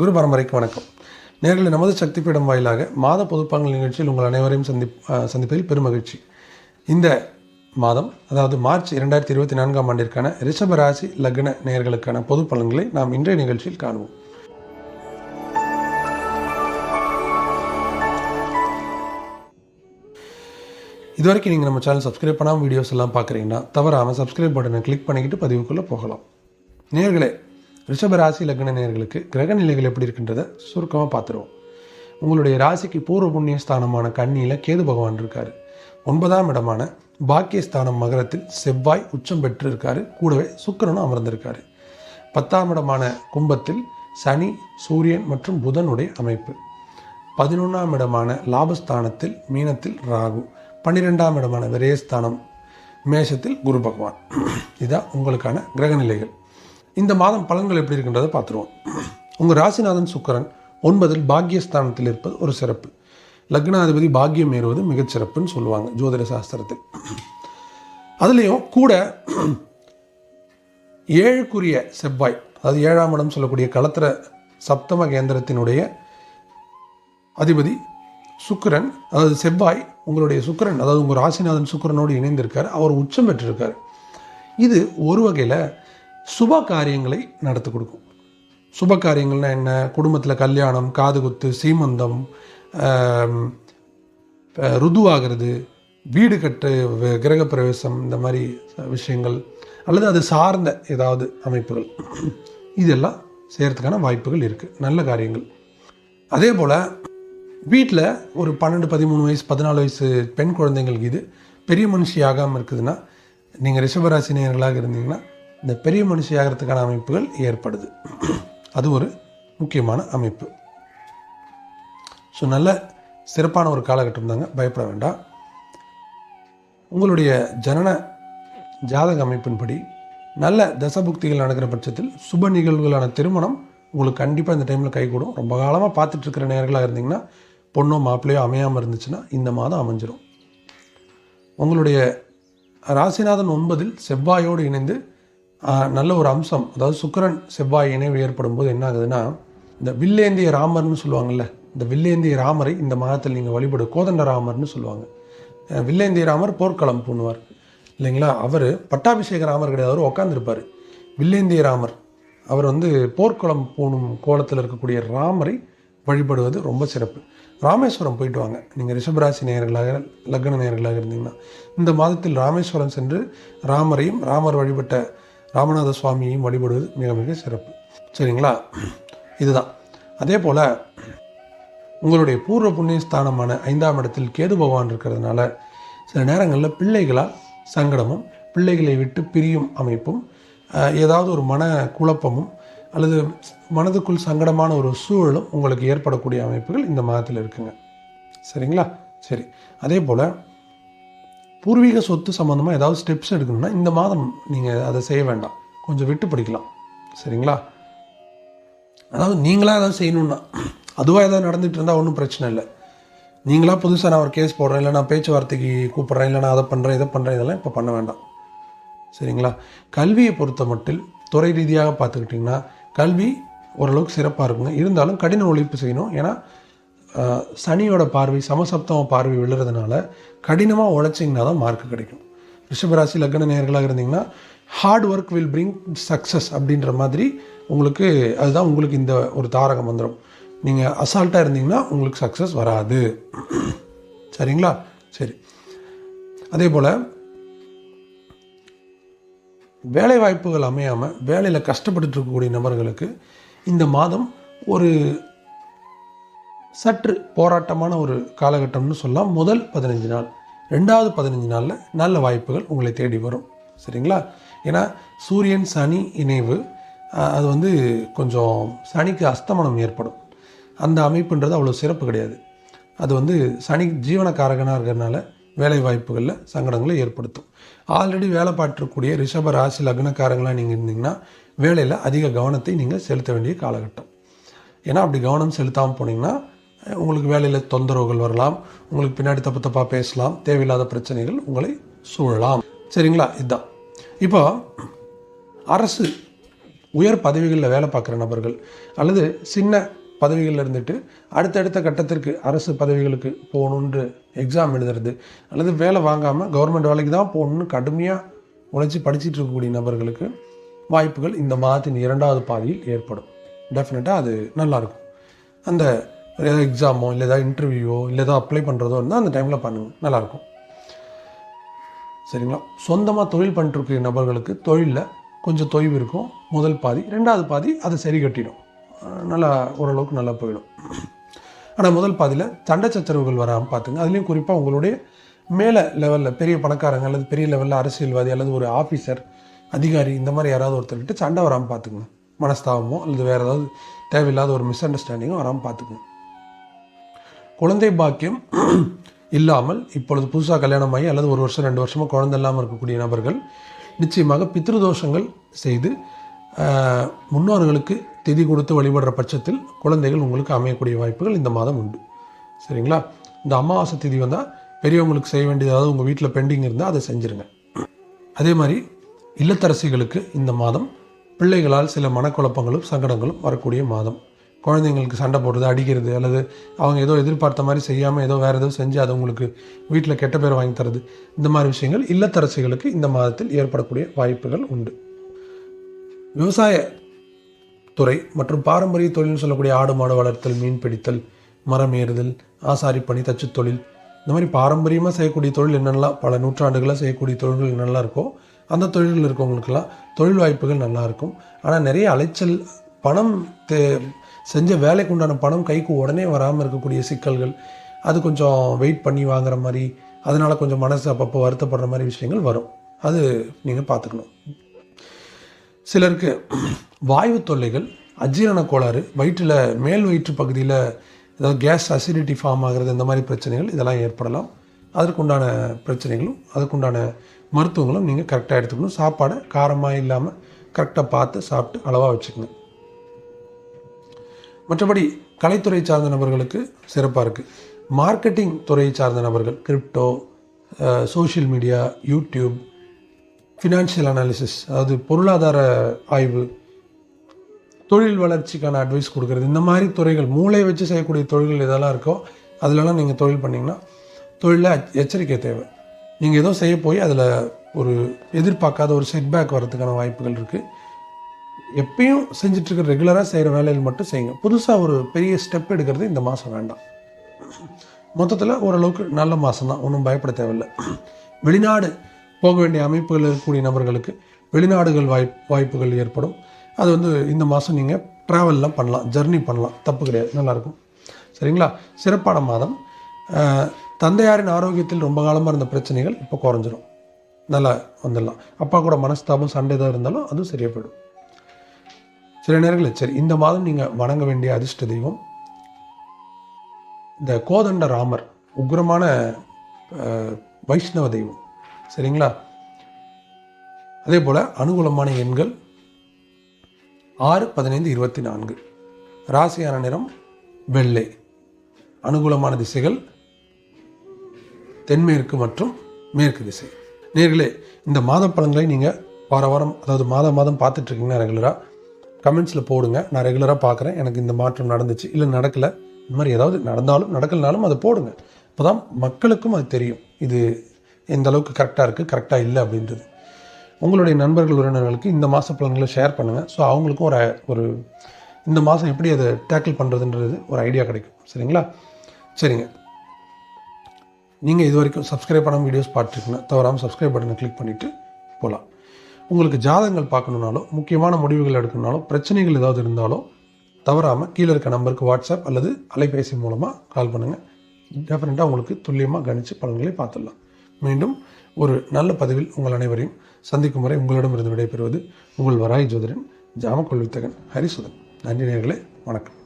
குரு பரம்பரைக்கு வணக்கம். நேர்களை நமது சக்தி பீடம் வாயிலாக மாத பொதுப்பாங்கல் நிகழ்ச்சியில் உங்கள் அனைவரையும் சந்தி சந்திப்பதில் பெருமகிழ்ச்சி. இந்த மாதம் அதாவது மார்ச் இரண்டாயிரத்தி இருபத்தி நான்காம் ஆண்டிற்கான ரிஷபராசி லக்ன நேயர்களுக்கான பொது பலன்களை நாம் இன்றைய நிகழ்ச்சியில் காணுவோம். இதுவரைக்கும் நீங்கள் நம்ம சேனல் சப்ஸ்கிரைப் பண்ணாமல் வீடியோஸ் எல்லாம் பார்க்குறீங்கன்னா தவறாமல் சப்ஸ்கிரைப் பட்டனை கிளிக் பண்ணிக்கிட்டு பதிவுக்குள்ளே போகலாம். நேர்களே ரிஷபராசி லக்ன நேர்களுக்கு கிரக நிலைகள் எப்படி இருக்கின்றதை சுருக்கமாக பார்த்துருவோம். உங்களுடைய ராசிக்கு பூர்வ புண்ணிய ஸ்தானமான கண்ணியில் கேது பகவான் இருக்கார். ஒன்பதாம் இடமான பாக்கியஸ்தானம் மகரத்தில் செவ்வாய் உச்சம் பெற்று இருக்காரு கூடவே சுக்கரனும் அமர்ந்திருக்காரு. பத்தாம் இடமான கும்பத்தில் சனி சூரியன் மற்றும் புதனுடைய அமைப்பு. பதினொன்றாம் இடமான லாபஸ்தானத்தில் மீனத்தில் ராகு. பன்னிரெண்டாம் இடமான விரயஸ்தானம் மேஷத்தில் குரு பகவான். இதான் உங்களுக்கான கிரகநிலைகள் இந்த மாதம் பலன்கள் எப்படி இருக்கின்றதை பார்த்துருவோம். உங்கள் ராசிநாதன் சுக்கிரன் ஒன்பதில் பாக்கியஸ்தானத்தில் இருப்பது ஒரு சிறப்பு. லக்னாதிபதி பாக்கியம் ஏறுவது மிகச்சிறப்புன்னு சொல்லுவாங்க ஜோதிட சாஸ்திரத்தில். அதுலேயும் கூட ஏழுக்குரிய செவ்வாய் அதாவது ஏழாம் இடம் சொல்லக்கூடிய களத்திர சப்தம கேந்திரத்தினுடைய அதிபதி சுக்கிரன் அதாவது செவ்வாய் உங்களுடைய சுக்கிரன் அதாவது உங்கள் ராசிநாதன் சுக்கரனோடு இணைந்திருக்கார் அவர் உச்சம் பெற்றிருக்கார். இது ஒரு வகையில் சுப காரியங்களை நடத்தி கொடுக்கும். சுப காரியங்கள்னா என்ன? குடும்பத்தில் கல்யாணம் காதுகுத்து சீமந்தம் ருதுவாகிறது வீடு கட்டு கிரகப்பிரவேசம் இந்த மாதிரி விஷயங்கள் அல்லது அது சார்ந்த ஏதாவது அமைப்புகள். இதெல்லாம் செய்கிறதுக்கான வாய்ப்புகள் இருக்குது நல்ல காரியங்கள். அதே போல் வீட்டில் ஒரு பன்னெண்டு பதிமூணு வயசு பதினாலு வயசு பெண் குழந்தைங்களுக்கு இது பெரிய மனுஷி ஆகாமல் இருக்குதுன்னா நீங்கள் ரிஷபராசி நேயர்களாக இருந்தீங்கன்னா இந்த பெரிய மனுஷியாகிறதுக்கான அமைப்புகள் ஏற்படுது. அது ஒரு முக்கியமான அமைப்பு. ஸோ நல்ல சிறப்பான ஒரு காலகட்டம் தாங்க. பயப்பட வேண்டாம். உங்களுடைய ஜனன ஜாதக அமைப்பின்படி நல்ல தசபுக்திகள் நடக்கிற பட்சத்தில் சுப நிகழ்வுகளான திருமணம் உங்களுக்கு கண்டிப்பாக இந்த டைமில் கைகூடும் ரொம்ப காலமாக பார்த்துட்ருக்கிற நேர்களாக இருந்தீங்கன்னா பொண்ணோ மாப்பிள்ளையோ அமையாமல் இருந்துச்சுன்னா இந்த மாதம் அமைஞ்சிடும் உங்களுடைய ராசிநாதன் ஒன்பதில் செவ்வாயோடு இணைந்து நல்ல ஒரு அம்சம். அதாவது சுக்கிரன் செவ்வாய் இணைவு ஏற்படும் போது என்ன ஆகுதுன்னா இந்த வில்லேந்திய ராமர்னு சொல்லுவாங்கல்ல இந்த வில்லேந்திய ராமரை இந்த மாதத்தில் நீங்கள் வழிபடு கோதண்ட ராமர்னு சொல்லுவாங்க. வில்லேந்திய ராமர் போர்க்களம் பூணுவார். இல்லைங்களா? அவர் பட்டாபிஷேக ராமர் கிடையாது அவர் உட்காந்துருப்பார் வில்லேந்திய ராமர் அவர் வந்து போர்க்களம் பூணும் கோலத்தில் இருக்கக்கூடிய ராமரை வழிபடுவது ரொம்ப சிறப்பு. ராமேஸ்வரம் போயிட்டு வாங்க. நீங்கள் ரிஷபராசி நேயர்களாக லக்ன நேயர்களாக இருந்தீங்கன்னா இந்த மாதத்தில் ராமேஸ்வரம் சென்று ராமரையும் ராமர் வழிபட்ட ராமநாத சுவாமியையும் வழிபடுவது மிக மிக சிறப்பு. சரிங்களா? இதுதான். அதே போல் உங்களுடைய பூர்வ புண்ணிய ஸ்தானமான ஐந்தாம் இடத்தில் கேது பகவான் இருக்கிறதுனால சில நேரங்களில் பிள்ளைகளால் சங்கடமும் பிள்ளைகளை விட்டு பிரியும் அமைப்பும் ஏதாவது ஒரு மன குழப்பமும் அல்லது மனதுக்குள் சங்கடமான ஒரு சூழலும் உங்களுக்கு ஏற்படக்கூடிய அமைப்புகள் இந்த மாதத்தில் இருக்குங்க. சரிங்களா? சரி. அதே போல் பூர்வீக சொத்து சம்மந்தமாக ஏதாவது ஸ்டெப்ஸ் எடுக்கணும்னா இந்த மாதம் நீங்கள் அதை செய்ய வேண்டாம். கொஞ்சம் விட்டு படிக்கலாம். சரிங்களா? அதாவது நீங்களாக ஏதாவது செய்யணுன்னா அதுவாக ஏதாவது நடந்துகிட்டு இருந்தால் ஒன்றும் பிரச்சனை இல்லை. நீங்களாக புதுசாக நான் ஒரு கேஸ் போடுறேன் இல்லை நான் பேச்சுவார்த்தைக்கு கூப்பிட்றேன் இல்லை நான் அதை பண்ணுறேன் இதை பண்ணுறேன் இதெல்லாம் இப்போ பண்ண வேண்டாம். சரிங்களா? கல்வியை பொறுத்த மட்டில் துறை ரீதியாக பார்த்துக்கிட்டிங்கன்னா கல்வி ஓரளவுக்கு சிறப்பாக இருக்குங்க. இருந்தாலும் கடின உழைப்பு செய்யணும். ஏன்னா சனியோட பார்வை சமசப்தம பார்வை விழுறதுனால கடினமாக உழைச்சிங்கன்னா தான் மார்க் கிடைக்கும். ரிஷபராசி லக்ன நேர்களாக இருந்தீங்கன்னா hard work will bring success அப்படின்ற மாதிரி உங்களுக்கு அதுதான் உங்களுக்கு இந்த ஒரு தாரக மந்திரம் நீங்கள் அசால்ட்டாக இருந்தீங்கன்னா உங்களுக்கு சக்ஸஸ் வராது. சரிங்களா? சரி. அதே போல் வேலை வாய்ப்புகள் அமையாமல் வேலையில் கஷ்டப்பட்டுட்டு இருக்கக்கூடிய நபர்களுக்கு இந்த மாதம் ஒரு சற்று போராட்டமான ஒரு காலகட்டம்னு சொல்லலாம். முதல் பதினஞ்சு நாள் ரெண்டாவது பதினஞ்சு நாளில் நல்ல வாய்ப்புகள் உங்களை தேடி வரும். சரிங்களா? ஏன்னா சூரியன் சனி இணைவு அது வந்து கொஞ்சம் சனிக்கு அஸ்தமனம் ஏற்படும். அந்த அமைப்புன்றது அவ்வளோ சிறப்பு கிடையாது. அது வந்து சனி ஜீவனக்காரகனாக இருக்கிறதுனால வேலை வாய்ப்புகளில் சங்கடங்களை ஏற்படுத்தும். ஆல்ரெடி வேலை பார்த்துருக்கூடிய ரிஷப ராசி லக்னக்காரங்களாக நீங்கள் இருந்தீங்கன்னா வேலையில் அதிக கவனத்தை நீங்கள் செலுத்த வேண்டிய காலகட்டம். ஏன்னா அப்படி கவனம் செலுத்தாமல் போனீங்கன்னா உங்களுக்கு வேலையில் தொந்தரவுகள் வரலாம். உங்களுக்கு பின்னாடி தப்பு தப்பாக பேசலாம். தேவையில்லாத பிரச்சனைகள் உங்களை சூழலாம். சரிங்களா? இதுதான் இப்போ அரசு உயர் பதவிகளில் வேலை பார்க்குற நபர்கள் அல்லது சின்ன பதவிகளில் இருந்துட்டு அடுத்தடுத்த கட்டத்திற்கு அரசு பதவிகளுக்கு போகணுன்ற எக்ஸாம் எழுதுறது அல்லது வேலை வாங்காமல் கவர்மெண்ட் வேலைக்கு தான் போகணுன்னு கடுமையாக உழைச்சி படிச்சிட்டு இருக்கக்கூடிய நபர்களுக்கு வாய்ப்புகள் இந்த மாதத்தின் இரண்டாவது பாதியில் ஏற்படும். டெஃபினட்டாக அது நல்லாயிருக்கும் அந்த ஏதாவது எக்ஸாமோ இல்லை ஏதாவது இன்டர்வியூவோ இல்லை ஏதாவது அப்ளை பண்ணுறதோ இருந்தால் அந்த டைமில் பண்ணுங்கள் நல்லாயிருக்கும். சரிங்களா? சொந்தமாக தொழில் பண்ணிட்டுருக்கிற நபர்களுக்கு தொழிலில் கொஞ்சம் தொய்வு இருக்கும். முதல் பாதி ரெண்டாவது பாதி அதை சரி கட்டிடும். நல்லா ஓரளவுக்கு நல்லா போயிடும். ஆனால் முதல் பாதியில் சண்டை சச்சரவுகள் வராமல் பார்த்துங்க அதுலேயும் குறிப்பாக உங்களுடைய மேலே லெவலில் பெரிய பணக்காரங்க அல்லது பெரிய லெவலில் அரசியல்வாதி அல்லது ஒரு ஆஃபீஸர் அதிகாரி இந்த மாதிரி யாராவது ஒருத்தர்கிட்ட சண்டை வராமல் பார்த்துக்குங்க மனஸ்தாபமோ அல்லது வேறு ஏதாவது தேவையில்லாத ஒரு மிஸ் அண்டர்ஸ்டாண்டிங்கோ வராமல் பார்த்துக்குங்க குழந்தை பாக்கியம் இல்லாமல் இப்பொழுது புதுசாக கல்யாணம் ஆகி அல்லது ஒரு வருஷம் ரெண்டு வருஷமாக குழந்தை இல்லாமல் இருக்கக்கூடிய நபர்கள் நிச்சயமாக பித்ருதோஷங்கள் செய்து முன்னோர்களுக்கு திதி கொடுத்து வழிபடுற பட்சத்தில் குழந்தைகள் உங்களுக்கு அமையக்கூடிய வாய்ப்புகள் இந்த மாதம் உண்டு. சரிங்களா? இந்த அமாவாசை திதி வந்தால் பெரியவங்களுக்கு செய்ய வேண்டியது அதாவது உங்கள் வீட்டில் பெண்டிங் இருந்தால் அதை செஞ்சுருங்க. அதே மாதிரி இல்லத்தரசிகளுக்கு இந்த மாதம் பிள்ளைகளால் சில மனக்குழப்பங்களும் சங்கடங்களும் வரக்கூடிய மாதம். குழந்தைங்களுக்கு சண்டை போடுறது அடிக்கிறது அல்லது அவங்க ஏதோ எதிர்பார்த்த மாதிரி செய்யாமல் ஏதோ வேறு ஏதோ செஞ்சு அது உங்களுக்கு வீட்டில் கெட்ட பேர் வாங்கி தரது. இந்த மாதிரி விஷயங்கள் இல்லத்தரசிகளுக்கு இந்த மாதத்தில் ஏற்படக்கூடிய வாய்ப்புகள் உண்டு. விவசாய துறை மற்றும் பாரம்பரிய தொழில்னு சொல்லக்கூடிய ஆடு மாடு வளர்த்தல் மீன் பிடித்தல் மரம் ஏறுதல் ஆசாரி பணி தச்சு தொழில். இந்த மாதிரி பாரம்பரியமாக செய்யக்கூடிய தொழில் என்னென்னலாம் பல நூற்றாண்டுகளாக செய்யக்கூடிய தொழில்கள் என்னெல்லாம் இருக்கோ அந்த தொழில்கள் இருக்கவங்களுக்கெல்லாம் தொழில் வாய்ப்புகள் நல்லா இருக்கும். ஆனால் நிறைய அலைச்சல் பணம் தே செஞ்ச வேலைக்கு உண்டான பணம் கைக்கு உடனே வராமல் இருக்கக்கூடிய சிக்கல்கள் அது கொஞ்சம் வெயிட் பண்ணி வாங்குற மாதிரி அதனால் கொஞ்சம் மனசு அப்பப்போ வருத்தப்படுற மாதிரி விஷயங்கள் வரும். அது நீங்கள் பார்த்துக்கணும். சிலருக்கு வாயு தொல்லைகள் அஜீரண கோளாறு வயிற்றில் மேல் வயிற்று பகுதியில் ஏதாவது கேஸ் அசிடிட்டி ஃபார்ம் ஆகிறது இந்த மாதிரி பிரச்சனைகள் இதெல்லாம் ஏற்படலாம். அதற்குண்டான பிரச்சனைகளும் அதுக்குண்டான மருத்துவங்களும் நீங்கள் கரெக்டாக எடுத்துக்கணும். சாப்பாடை காரமாக இல்லாமல் கரெக்டாக பார்த்து சாப்பிட்டு அளவாக வச்சுக்கணும். மற்றபடி கலைத்துறை சார்ந்த நபர்களுக்கு சிறப்பாக இருக்குது மார்க்கெட்டிங் துறையை சார்ந்த நபர்கள் crypto social media YouTube financial analysis அதாவது பொருளாதார ஆய்வு தொழில் வளர்ச்சிக்கான அட்வைஸ் கொடுக்குறது இந்த மாதிரி துறைகள் மூளையை வச்சு செய்யக்கூடிய தொழில்கள் இதெல்லாம் இருக்கோ அதிலலாம் நீங்கள் தொழில் பண்ணிங்கன்னா தொழிலில் எச்சரிக்கை தேவை. நீங்கள் ஏதோ செய்ய போய் அதில் ஒரு எதிர்பார்க்காத ஒரு செட்பேக் வரதுக்கான வாய்ப்புகள் இருக்குது எப்பயும் செஞ்சிட்ருக்க ரெகுலராக செய்கிற வேலையில் மட்டும் செய்யுங்க. புதுசாக ஒரு பெரிய ஸ்டெப் எடுக்கிறது இந்த மாதம் வேண்டாம். மொத்தத்தில் ஓரளவுக்கு நல்ல மாதம் தான். ஒன்றும் பயப்பட தேவையில்லை. வெளிநாடு போக வேண்டிய அமைப்புகள் இருக்கக்கூடிய நபர்களுக்கு வெளிநாடுகள் வாய்ப் வாய்ப்புகள் ஏற்படும். அது வந்து இந்த மாதம் நீங்கள் ட்ராவல்லாம் பண்ணலாம். ஜர்னி பண்ணலாம். தப்பு கிடையாது. நல்லாயிருக்கும் சரிங்களா? சிறப்பான மாதம். தந்தையாரின் ஆரோக்கியத்தில் ரொம்ப காலமாக இருந்த பிரச்சனைகள் இப்போ குறைஞ்சிரும். நல்லா வந்துடலாம். அப்பா கூட மனஸ்தாபம் சண்டை தான் இருந்தாலும் அதுவும் சரியாக போயிடும். சில நேரங்களில் சரி இந்த மாதம் நீங்கள் வணங்க வேண்டிய அதிர்ஷ்ட தெய்வம் இந்த கோதண்ட ராமர் உக்ரமான வைஷ்ணவ தெய்வம். சரிங்களா? அதே போல் அனுகூலமான எண்கள் ஆறு பதினைந்து இருபத்தி நான்கு. ராசியான நிறம் வெள்ளை. அனுகூலமான திசைகள் தென்மேற்கு மற்றும் மேற்கு திசை. நேர்களே இந்த மாத பலன்களை நீங்கள் வார வாரம் அதாவது மாதம் மாதம் பார்த்துட்ருக்கீங்கன்னா ரெகுலராக கமெண்ட்ஸில் போடுங்க. நான் ரெகுலராக பார்க்குறேன் எனக்கு இந்த மாற்றம் நடந்துச்சு. இல்லை நடக்கலை. இந்த மாதிரி ஏதாவது நடந்தாலும் நடக்கலனாலும் அதை போடுங்க. இப்போ தான் மக்களுக்கும் அது தெரியும். இது எந்த அளவுக்கு கரெக்டாக இருக்குது கரெக்டாக இல்லை அப்படின்றது. உங்களுடைய நண்பர்கள் உறவினர்களுக்கு இந்த மாத பலன்களை ஷேர் பண்ணுங்கள் ஸோ அவங்களுக்கும் ஒரு ஒரு இந்த மாதம் எப்படி அதை டேக்கிள் பண்ணுறதுன்றது ஒரு ஐடியா கிடைக்கும். சரிங்களா? சரிங்க. நீங்கள் இது வரைக்கும் சப்ஸ்கிரைப் பண்ணாமல் வீடியோஸ் பார்த்துருக்குன்னா தவறாமல் சப்ஸ்கிரைப் பட்டனை கிளிக் பண்ணிவிட்டு போகலாம் உங்களுக்கு ஜாதகங்கள் பார்க்கணுன்னாலோ முக்கியமான முடிவுகள் எடுக்கணுனாலோ பிரச்சனைகள் ஏதாவது இருந்தாலோ தவறாமல் கீழே இருக்க நம்பருக்கு வாட்ஸ்அப் அல்லது அலைபேசி மூலமாக கால் பண்ணுங்கள் டெஃபினட்டாக உங்களுக்கு துல்லியமாக கணித்து பலன்களை பார்த்துடலாம். மீண்டும் ஒரு நல்ல பதிவில் உங்கள் அனைவரையும் சந்திக்கும் வரை உங்களிடமிருந்து விடைபெறுவது உங்கள் வராய் ஜோதிடன் ஜாமக்கொள்வித்தகன் ஹரிசுதன். நன்றி நேர்களே வணக்கம்.